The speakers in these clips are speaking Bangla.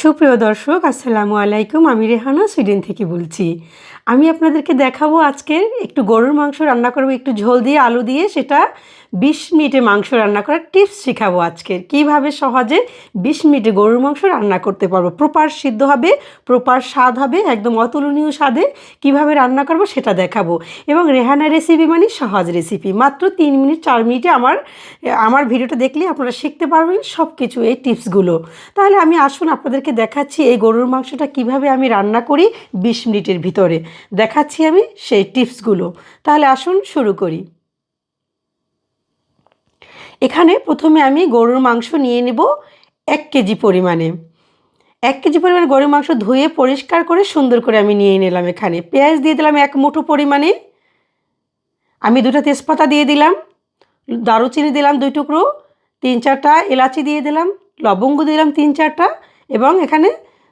সুপ্রিয় দর্শক, আসসালামু আলাইকুম। আমি রেহানা সুইডেন থেকে বলছি। আমি আপনাদেরকে দেখাবো আজকে একটু গরুর মাংস রান্না করব, একটু ঝোল দিয়ে আলু দিয়ে, সেটা বিশ মিনিটে মাংস রান্না করার টিপস শেখাবো আজকে কীভাবে সহজে বিশ মিনিটে গরুর মাংস রান্না করতে পারব? প্রপার সিদ্ধ হবে, প্রপার স্বাদ হবে, একদম অতুলনীয় স্বাদে কীভাবে রান্না করব সেটা দেখাবো। এবং রেহানা রেসিপি মানে সহজ রেসিপি মাত্র তিন মিনিট, চার মিনিটে আমার আমার ভিডিওটা দেখলে আপনারা শিখতে পারবেন সব কিছু এই টিপসগুলো তাহলে আমি আসুন আপনাদেরকে দেখাচ্ছি এই গরুর মাংসটা কীভাবে আমি রান্না করি বিশ মিনিটের ভিতরে। দেখাচ্ছি আমি সেই টিপসগুলো। তাহলে আসুন শুরু করি। এখানে প্রথমে আমি গরুর মাংস নিয়ে নেব এক কেজি পরিমাণে। এক কেজি পরিমাণে গরুর মাংস ধুয়ে পরিষ্কার করে সুন্দর করে আমি নিয়ে নিলাম এখানে। পেঁয়াজ দিয়ে দিলাম এক মুঠো পরিমাণে। আমি দুটো তেজপাতা দিয়ে দিলাম, দারুচিনি দিলাম দুই টুকরো, তিন চারটা এলাচি দিয়ে দিলাম, লবঙ্গ দিলাম তিন চারটা এবং এখানে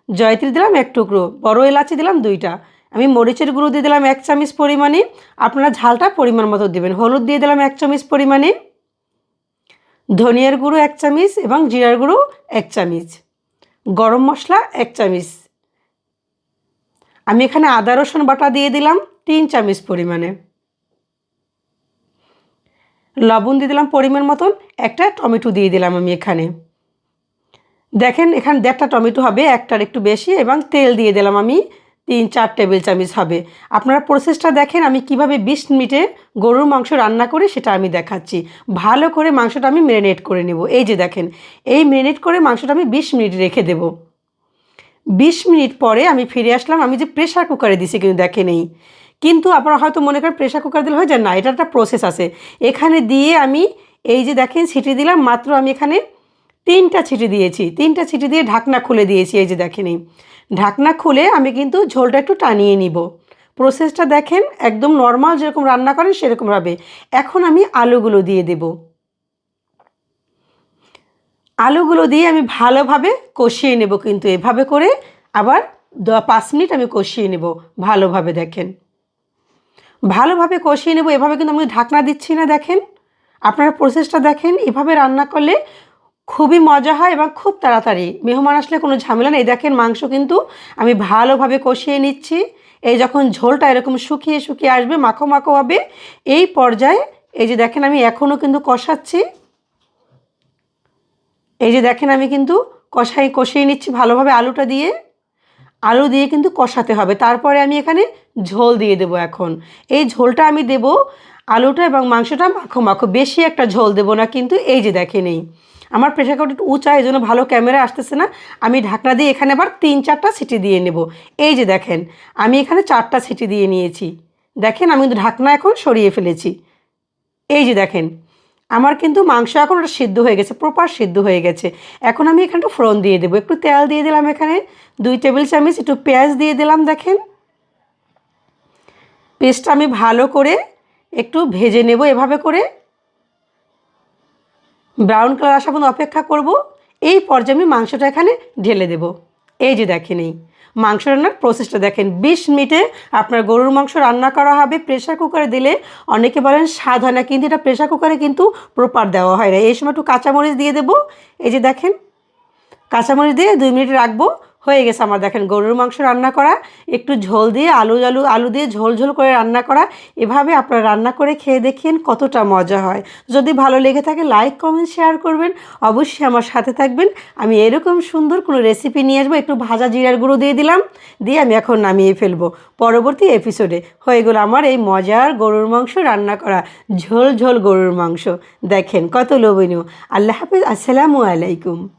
জয়ত্রী দিলাম এক টুকরো, বড় এলাচি দিলাম দুইটা। আমি মরিচের গুঁড়ো দিয়ে দিলাম এক চামচ পরিমাণে। আপনারা ঝালটা পরিমাণ মতো দেবেন। হলুদ দিয়ে দিলাম এক চামচ পরিমাণে। ধনিয়ার গুঁড়ো এক চামচ এবং জিরার গুঁড়ো এক চামচ। গরম মশলা এক চামচ। আমি এখানে আদা, রসুন বাটা দিয়ে দিলাম তিন চামচ পরিমাণে। লবণ দিয়ে দিলাম পরিমাণ মতন। একটা টমেটো দিয়ে দিলাম আমি এখানে। দেখেন, এখানে দেড়টা টমেটো হবে, একটার একটু বেশি, এবং তেল দিয়ে দিলাম আমি তিন, চার টেবিল চামচ হবে। আপনারা প্রসেসটা দেখেন, আমি কীভাবে বিশ মিনিটে গরুর মাংস রান্না করি, সেটা আমি দেখাচ্ছি। ভালো করে মাংসটা আমি ম্যারিনেট করে নেব। এই যে দেখেন, এই ম্যারিনেট করে মাংসটা আমি বিশ মিনিট রেখে দেব। বিশ মিনিট পরে আমি ফিরে আসলাম, আমি যে প্রেশার কুকারে দিছি, কিন্তু দেখে নেই কিন্তু আপনারা হয়তো মনে করেন প্রেশার কুকার দিলে হয়ে যায়। না এটা একটা প্রসেস আছে। এখানে দিয়ে আমি এই যে দেখেন সিটি দিলাম, মাত্র আমি এখানে তিনটা ছিটি দিয়েছি, তিনটা ছিটি দিয়ে ঢাকনা খুলে দিয়েছি, এই যে দেখেন ঢাকনা খুলে আমি কিন্তু ঝোলটা একটু টানিয়ে নিব। প্রসেসটা দেখেন, একদম নর্মাল যেরকম রান্না করেন সেরকমভাবে এখন আমি আলুগুলো দিয়ে দেব। আলুগুলো দিয়ে আমি ভালোভাবে কষিয়ে নেব কিন্তু এভাবে করে। আবার পাঁচ মিনিট আমি কষিয়ে নেব ভালোভাবে দেখেন। ভালোভাবে কষিয়ে নেব, এভাবে কিন্তু আমি ঢাকনা দিচ্ছি না দেখেন। আপনারা প্রসেসটা দেখেন, এভাবে রান্না করলে খুবই মজা হয় এবং খুব তাড়াতাড়ি। মেহমান আসলে কোনো ঝামেলা নেই। দেখেন মাংস কিন্তু আমি ভালোভাবে কষিয়ে নিচ্ছি। এই যখন ঝোলটা এরকম শুকিয়ে শুকিয়ে আসবে, মাখো মাখো হবে, এই পর্যায়ে এই যে দেখেন আমি এখনও কিন্তু কষাচ্ছি। এই যে দেখেন আমি কিন্তু কষাই, কষিয়ে নিচ্ছি ভালোভাবে আলুটা দিয়ে। আলু দিয়ে কিন্তু কষাতে হবে। তারপরে আমি এখানে ঝোল দিয়ে দেবো এখন। এই ঝোলটা আমি দেব আলুটা এবং মাংসটা মাখো মাখো। বেশি একটা ঝোল দেবো না, কিন্তু এই যে দেখে নেই আমার প্রেশার কুকার একটু উঁচা এই জন্য ভালো ক্যামেরা আসতেছে না। আমি ঢাকনা দিয়ে এখানে আবার তিন চারটা সিটি দিয়ে নেব। এই যে দেখেন, আমি এখানে চারটা সিটি দিয়ে নিয়েছি। দেখেন, আমি কিন্তু ঢাকনা এখন সরিয়ে ফেলেছি। এই যে দেখেন, আমার কিন্তু মাংস এখন ওটা সিদ্ধ হয়ে গেছে প্রপার সিদ্ধ হয়ে গেছে। এখন আমি এখানটা ফোড়ন দিয়ে দেবো। একটু তেল দিয়ে দিলাম এখানে। দুই টেবিল চামচ একটু পেঁয়াজ দিয়ে দিলাম, দেখেন। পেস্টটা আমি ভালো করে একটু ভেজে নেব এভাবে করে। ব্রাউন কালার আসা পর্যন্ত অপেক্ষা করব? এই পর্যায়ে আমি মাংসটা এখানে ঢেলে দেব। এই যে দেখেন এই মাংস রান্নার প্রসেসটা দেখেন। বিশ মিনিটে আপনার গরুর মাংস রান্না করা হবে। প্রেশার কুকারে দিলে অনেকে বলেন স্বাদ হয় না, কিন্তু এটা প্রেশার কুকারে কিন্তু প্রপার দেওয়া হয় না। এই সময় একটু কাঁচামরিচ দিয়ে দেবো। এই যে দেখেন, কাঁচামরিচ দিয়ে দুই মিনিট রাখব। হয়ে গেছে আমার। দেখেন, গরুর মাংস রান্না করা, একটু ঝোল দিয়ে আলু আলু আলু দিয়ে ঝোল ঝোল করে রান্না করা, এভাবে আপনারা রান্না করে খেয়ে দেখেন কতটা মজা হয়। যদি ভালো লেগে থাকে, লাইক, কমেন্ট, শেয়ার করবেন। অবশ্যই আমার সাথে থাকবেন। আমি এরকম সুন্দর কোনো রেসিপি নিয়ে আসব, একটু ভাজা জিরার গুঁড়ো দিয়ে দিলাম, দিয়ে আমি এখন নামিয়ে ফেলব। পরবর্তী এপিসোডে হয়ে গেলো আমার এই মজার গরুর মাংস রান্না করা, ঝোল ঝোল গরুর মাংস। দেখেন কত লোভনীয়। আল্লাহ হাফিজ, আসসালামু আলাইকুম।